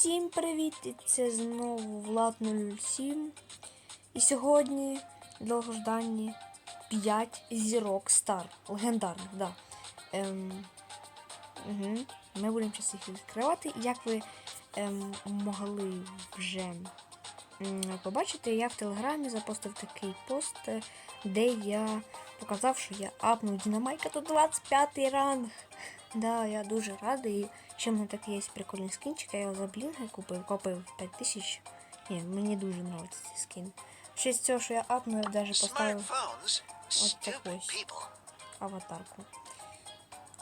Всім привіт! Це знову Влад 07. І сьогодні довгожданні 5 зірок Стар. Легендарних, да. Ем, угу. Ми будемо зараз їх відкривати. Як ви ем, могли вже м, побачити, я в телеграмі запостив такий пост, е, де я показав, що я апнув Дінамайка до 25 ранг. Да, я дуже радий. Ще в мене такий є прикольний скінчик, я його за блінги купив, купив 5000. Ні, мені дуже подобається цей скін. Ще з цього, що я апнув, я навіть поставив Smartphones, Вот так stupid ось. people. аватарку.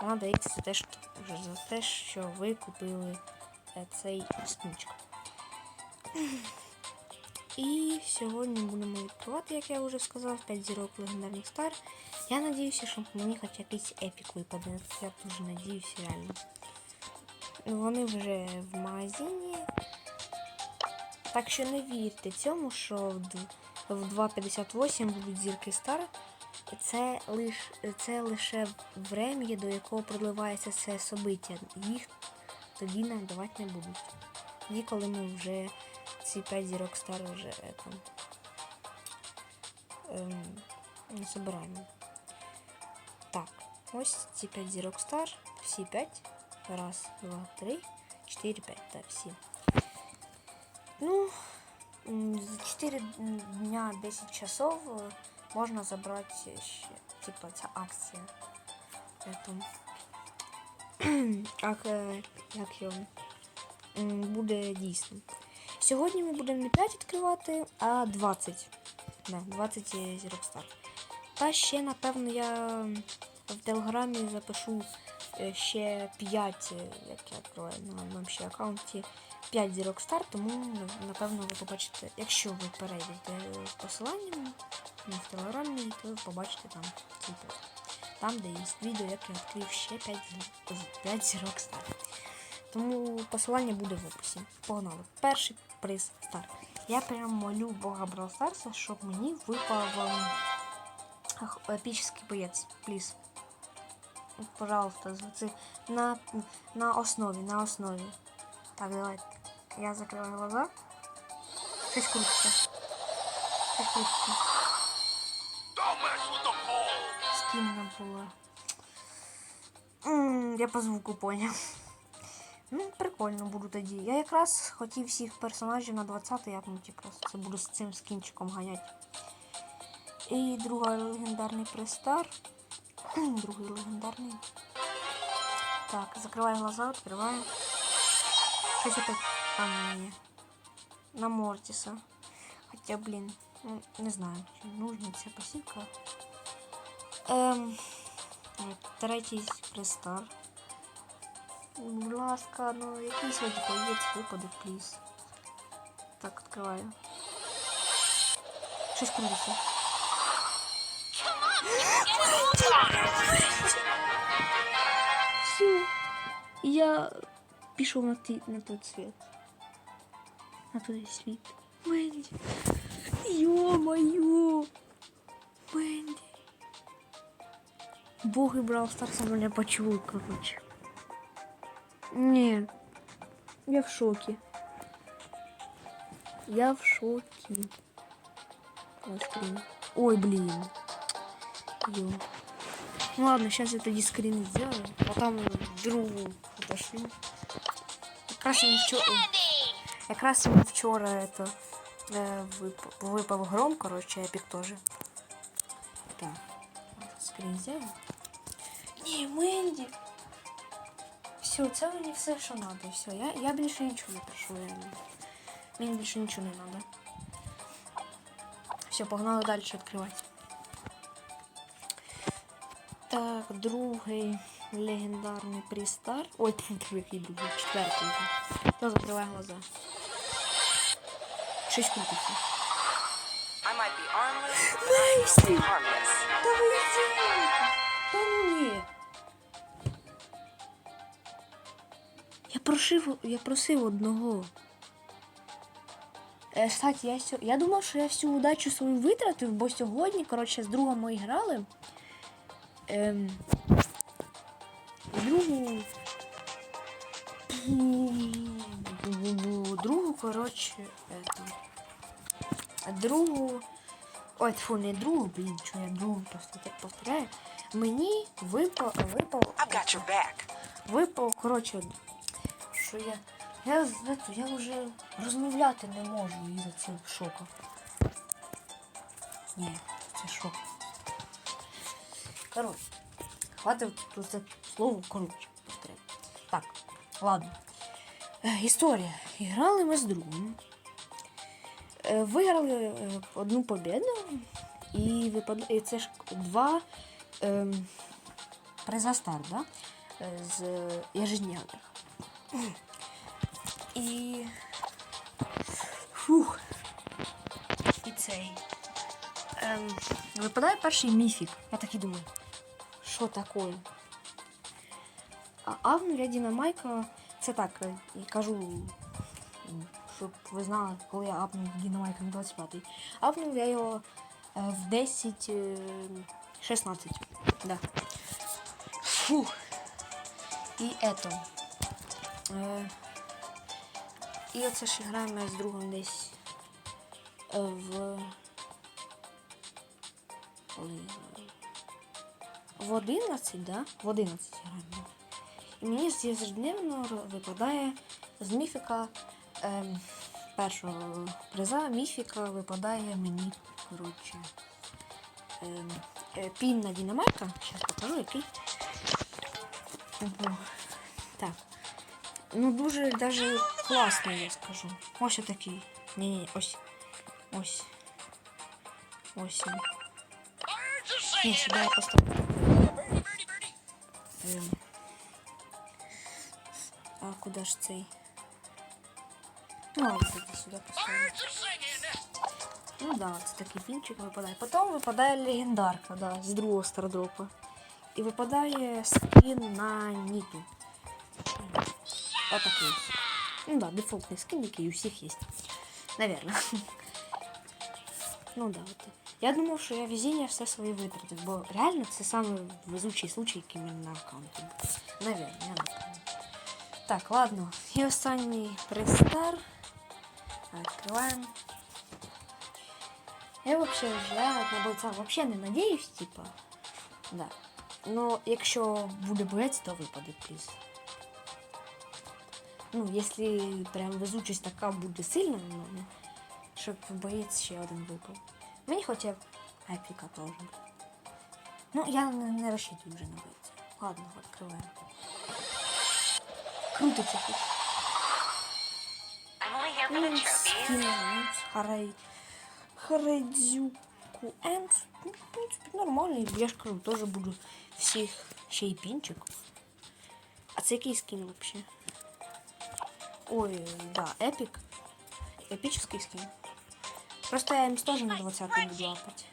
Вона дається за те, що, вже за те, що ви купили е, цей скінчик. І сьогодні будемо відкривати, як я вже сказав, 5 зірок легендарних стар. Я надіюся, що мені хоч якийсь епік випаде. Я дуже надіюся, реально. Вони вже в магазині. Так що не вірте цьому, що в 2.58 будуть зірки стар. Це лиш це лише врем'я, до якого проливається це собиття. Їх тоді нам давати не будуть. Тоді, коли ми вже ці 5 зірок стар вже е, там ем, не собираємо. Так, ось ці 5 зірок стар, всі 5. Раз, два, три, чотири, п'ять. Так, всі. Ну, за 4 дня 10 часов е, можна забрати ще, типа, ця акція. Поэтому, як, як його, буде дійсно. Сьогодні ми будемо не 5 відкривати, а 20. Да, 20 є зірок стар. Та ще, напевно, я в телеграмі запишу ще 5, е, як я відкриваю на моєму ще аккаунті, 5 зірок стар, тому напевно ви побачите, якщо ви перейдете в посилання ну, в телеграмі, то ви побачите там цей пост. Там, де є відео, як я відкрив ще 5, 5 зірок стар. Тому посилання буде в описі. Погнали. Перший приз стар. Я прям молю Бога Брал Старса, щоб мені випав ем, епічний боєць. Пліз. Пожалуйста, з на, на основі, на основі. Так, давайте. Я закриваю глаза. Щось крутиться. Щось крутиться. Pole. Скинна була. М, Я по звуку поняв. Ну, прикольно буду тоді. Я якраз хотів всіх персонажів на 20 якнути просто. Це буду з цим скінчиком ганяти. І друга легендарний пристар. Другий легендарний. Так, закриваю глаза, відкриваю. Щось опять. А, ні. На Мортіса. Хоча, блін, ну, не знаю, нужна ця посівка. Ем, третій пристар. Будь ласка, ну якийсь хоч боєць випаде, пліз. Так, відкриваю. Щось крутиться. Все. Я пішов на, ті, на той світ. На той світ. Менді. Ё-моё. Менді. Боги Брал Старса мене почули, короче. Не, я в шоке. Я в шоке. Вот скрин. Ой, блин. Ё. Ну ладно, сейчас я тоді скрин сделаю. Потом другу отошлю. Якраз мені вчора, якраз мені вчора это, е, вип- випав гром, короче, епік теж. Так. Скрін сделаю. Ні, Менді. Все, це мені все, що треба. Все, я, я більше нічого не прошу, реально. Мені більше нічого не треба. Все, погнали далі відкривати. Так, другий легендарний пристар. Ой, який другий, четвертий вже. Я закриваю глаза. Will stay harmless. Та ви ідіоти! Та ну ні. Я просив, я просив одного. Е, кстати, я, сьо... я думав, що я всю удачу свою витратив, бо сьогодні, коротше, з другом ми грали. Ем... Другу. Другу, коротше, это. Другу. Ой, тьфу, не другу, блін, що я другу просто так повторяю. Мені випав, випав, I've випав, коротше, що я. Я, знаєте, я вже розмовляти не можу із-за цього шоку. Ні, це шок. Коротше, хватить тут це слово коротше повторяти. Так, ладно. Історія. Грали ми з другом. Е, Виграли е, одну победу. І, випад... і це ж два ем, приза да? З ежедневних. І. Фух. І цей. Ем, випадає перший міфік. Я так і думаю, що таке? А Авну я Дінамайка, це так, е, і кажу, щоб ви знали, коли я апнув Дінамайка на 25-й. Апнув я його е, в 10, е, 16. Да. Фух. І ето. Е, і оце ж граємо з другом десь е, в. коли? В 11, да? В 11 граємо. І мені з ежедневно випадає з міфіка ем, першого приза міфіка випадає мені, коротше. Ем, е, пін на Дінамайка. Зараз покажу який. Ого. Так. Ну дуже даже класний, я скажу. Ось отакий. Ні, ні, ось. Ось. Ось. Ні, сюди я поставлю. Ем. А куди ж цей? Ну, ладно, тоді сюди поставлю. Ну да, це такий пінчик випадає. Потім випадає легендарка, да, з другого стардропа. І випадає скін на Ніту. Отакий. Ну да, дефолтний скин, який у всіх є. Наверно. Ну да, от. Я думав, що я везіння все своє витратив, бо реально це саме везучий случай, який в мене на аккаунті. Наверно, я не пам'ятаю. Так, ладно. І останній престар. Відкриваємо. Я вообще я на бойця вообще не надіюсь, типа. Да. Но якщо буде боєць, то випаде плюс. Ну, якщо прям везучість така буде сильна в мене, щоб боєць ще один випав. Мені б епіка теж. Ну, я не, не розчитую вже на бойця. Ладно, відкриваємо. Крутиться for the trophies. Скинуть Харай... Харадзюку Енд. Ну, в принципі, нормальний. Я ж кажу, теж буду всіх ще й пінчик. А це який скін взагалі? Ой, да, епік. Епічний скін. Просто я МС теж на 20 буду лапать.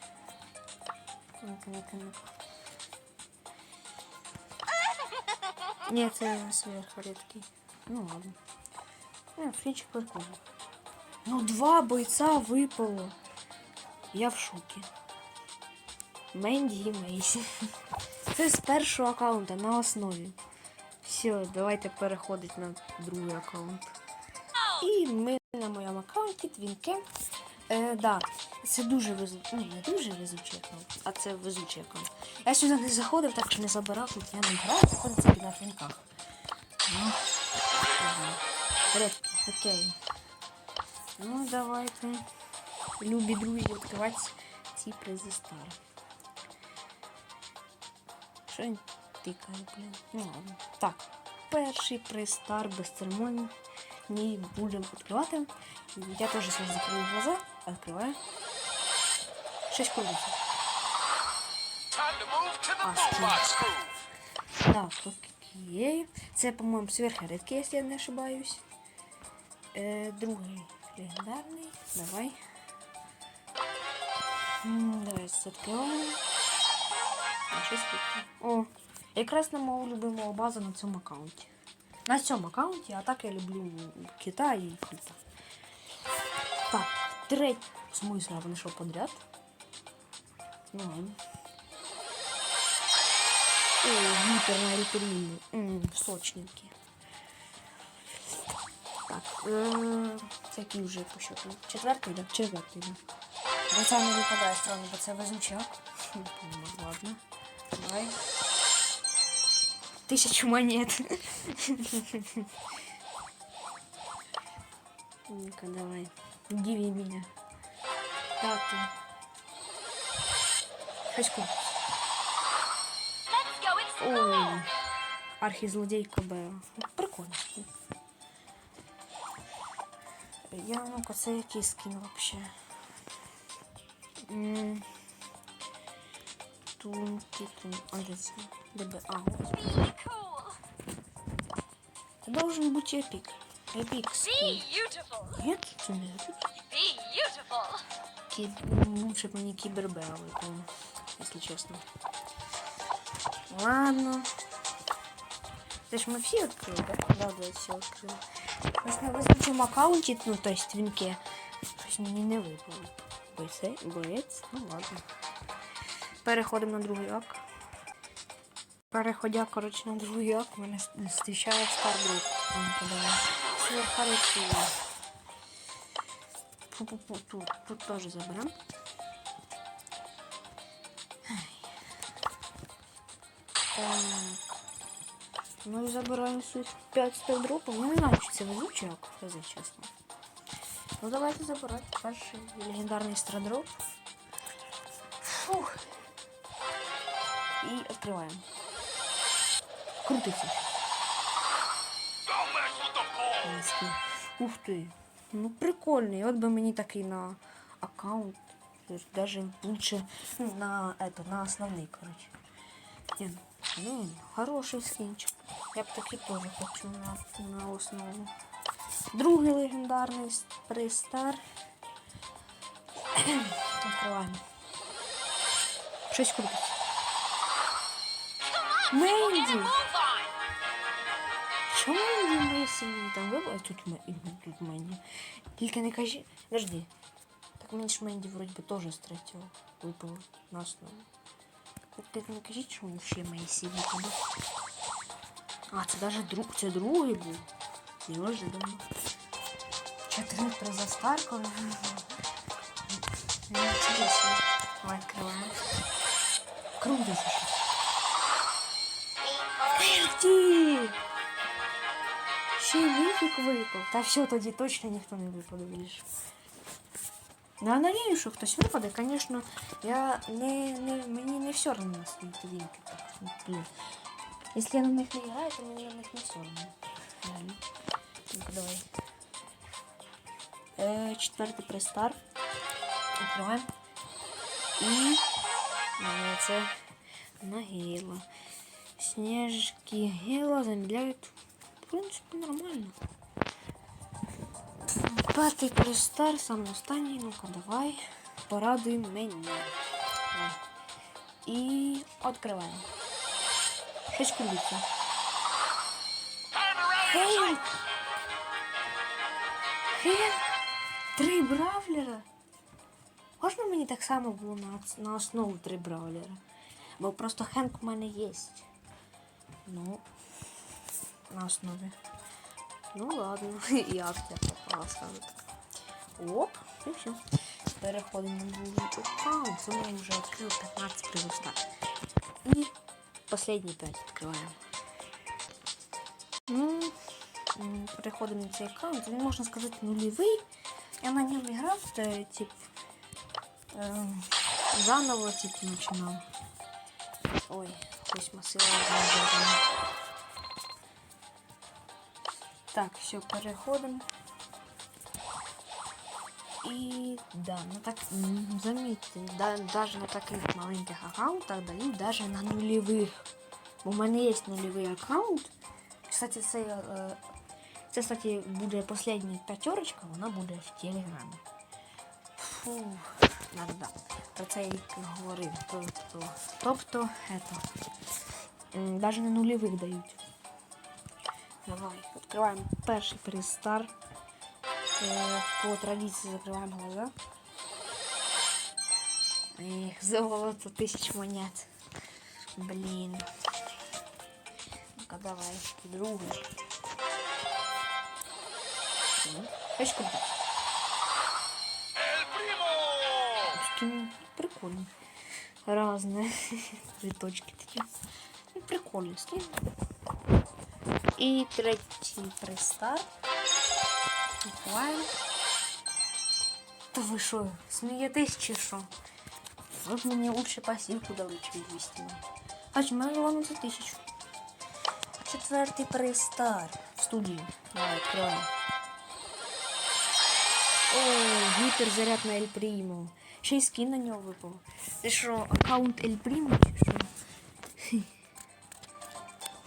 Ну-ка, ну-ка, ну-ка. Ні, це сверхредкий. Ну ладно. Ну, скінчик прикольний. Ну, два бойця випало. Я в шокі. Менді і Мейсі. Це з першого аккаунта на основі. Все, давайте переходити на другий аккаунт. І ми на моєму аккаунті Твінке. Е, да, це дуже везучий. Ну, не дуже везучий а це везучий аккаунт. Я сюди не заходив, так що не забирав, тут я не граю, в принципі, на твінках. Ну, окей. Ну, давайте, любі друзі, відкривати ці призи стар. Що він тикає, блін? Ну ладно. Так, перший приз без церемоній. Не будемо відкривати. Я теж зараз закрию глаза, skins. robot school. Так, окей. Це, по-моєму, сверхредкий, якщо я не ошибаюсь. Е, другий легендарний. Давай. Давай щось тут. О, якраз на мою любиму базу на цьому аккаунті. На цьому аккаунті, а так я люблю Китай і Кита. Так, третій смисл я знайшов подряд. Ну ладно. О, гипер на риторину. М, сочненький. Так, Це який вже по счету? Четвертий, да? Четвертий, да. Бо це не випадає странно, бо це везучак. Ну, ладно. Давай. Тисячу монет. Ну-ка, давай. Удиви меня. Пятый. Щось купить. Let's go О, explore. архізлодійка Б. Прикольно. Я ну-ка, це який скін вообще? М, Тунки, тун. А де це? ДБ. А, ось. Be cool. Це должен бути епік. Скін. Beautiful. Ні, не. Ки... Лучше б мені кібербеа випало, якщо чесно. Ладно. Це ж ми всі відкрили, так? Да, да, всі відкрили. Ось на визначеному аккаунті, ну, то есть твінке, щось мені не випало. Бойце, боєць, ну ладно. Переходимо на другий ак. Переходя, коротше, на другий ак, мене зустрічає Старбрук. Там подає. Сверхарицює. Пу-пу-пу, тут, тут тоже заберем. Ну і забираємо своїх 5 стелдропів. Ну не знаю, чи це везучий, як. Ну давайте забирати перший легендарний страдроп. Фух. І відкриваємо. Крутиться. Ух ти. Ну прикольний. От би мені такий на аккаунт. Тобто Даже лучше на это, на основний, короче. Ні, Ну, хороший скинчик. Я б такий теж хочу на, на основу. Другий легендарний пристар. Відкриваємо. Щось крутиться. Менді! Move on. Чому Менді Мейсі мені там вибив? Тут, Ме- тут Менді. Тільки не кажи. Подожди. Так мені ж Менді вроді би теж з третього випав на основу. Тільки не кажіть, що він ще Мейсі випав. А, це даже друг, це другий був. Неожиданно. Чотири приза Старкова. Ну, Интересно. Давай открываем. Круто же. Пенті! Ще й міфік випав. Та все, тоді точно ніхто не випаде більше. Ну, я надію, що хтось випаде, звісно, я не, не, мені не все одно на свої тарілки. Так, ну, блін. Якщо я на них не граю, то мені на них не все одно. Реально. Ну-ка, давай. Е, четвертий престар. Відкриваємо. І е, це Нагила. Снежки Гела замедляют. В принципе, нормально. Пятый престар, самый останній. Ну-ка, давай. Порадуй мене. І відкриваємо. Щось крутиться. Хейк! Хейк! Три бравлера? Можна мені так само було на, на основу три бравлера? Бо просто Хенк у мене є. Ну, на основі. Ну ладно, як я попала сразу так. Оп, і все. Переходимо на аккаунт. Це ми вже відкрили 15 призовста. І останні 5 відкриваємо. Ну, м, переходимо на цей аккаунт. Він можна сказати нульовий. Я на ньому грав, то, тип, ем, заново типу, починав. Ой, масила зробила. Так, все, переходимо. І да, на так замітьте, да, даже на таких маленьких аккаунтах дають даже на нульових. В мене є нульовий аккаунт. Кстати, це, е, це кстати, буде остання п'ятерочка, вона буде в Телеграмі. Фу, надо, да. Про це я і говорив. Тобто, тобто, это, даже на нульових дають. Давай, відкриваємо перший перестар. Е, По традиції закриваємо глаза. Ех, золото, тисяч монет. Блін. Ну-ка, давай, другий. М. Щось круте. El primo! Скин прикольно. Разные цветочки такі. Ну, прикольно скин. І третій пристар. Відкриваємо. Та ви що, смієтесь чи що? Ви б мені лучше пасівку дали, чи 200. А чи мене воно за тисячу. Четвертий пристар в студії. Давай, відкриваємо. О, гіперзаряд на Ель Прімо. Ще й скін на нього випав. Це що, аккаунт Ель Прімо чи що?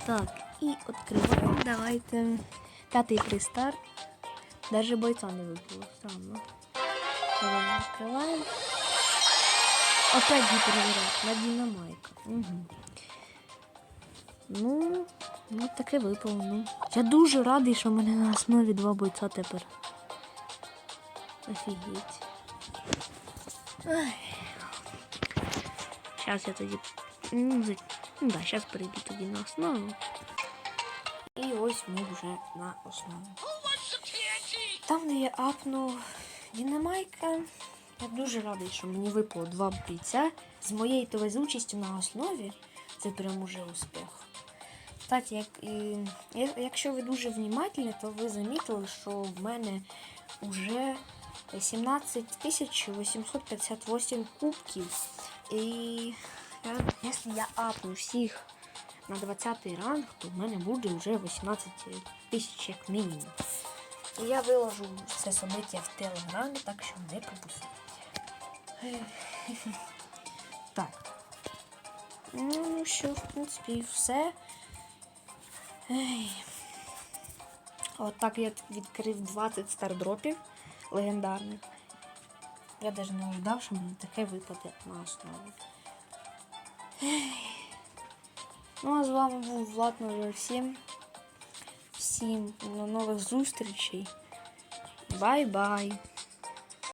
Так, і відкриваємо. Давайте. П'ятий пристар. Даже бойця не випало. Странно. Давай відкриваємо. Опять гіперзаряд на динамайк. Угу. Ну, ну таке випало. Ну. Я дуже радий, що в мене на основі два бойця тепер. Офігеть. Ай. Сейчас я тоді. Ну, да, сейчас перейду тоді на основу. І ось ми вже на основу. Там, де я апнув Дінамайка, я дуже радий, що мені випало два бійця з моєю то везучістю на основі. Це прям уже успіх. Кстати, як, і, якщо ви дуже внимательні, то ви замітили, що в мене вже 17 858 кубків. І якщо я апну всіх на 20 ранг, то в мене буде вже 18 тисяч як мінімум. І я виложу це собиття в телеграмі, так що не пропустіть. Так. Ну що, в принципі, все. От я відкрив 20 стардропів легендарних. Я навіть не ожидав, що мені таке випаде на основі. Ну а з вами був Влад номер 7. Всім до нових зустрічей. Бай-бай!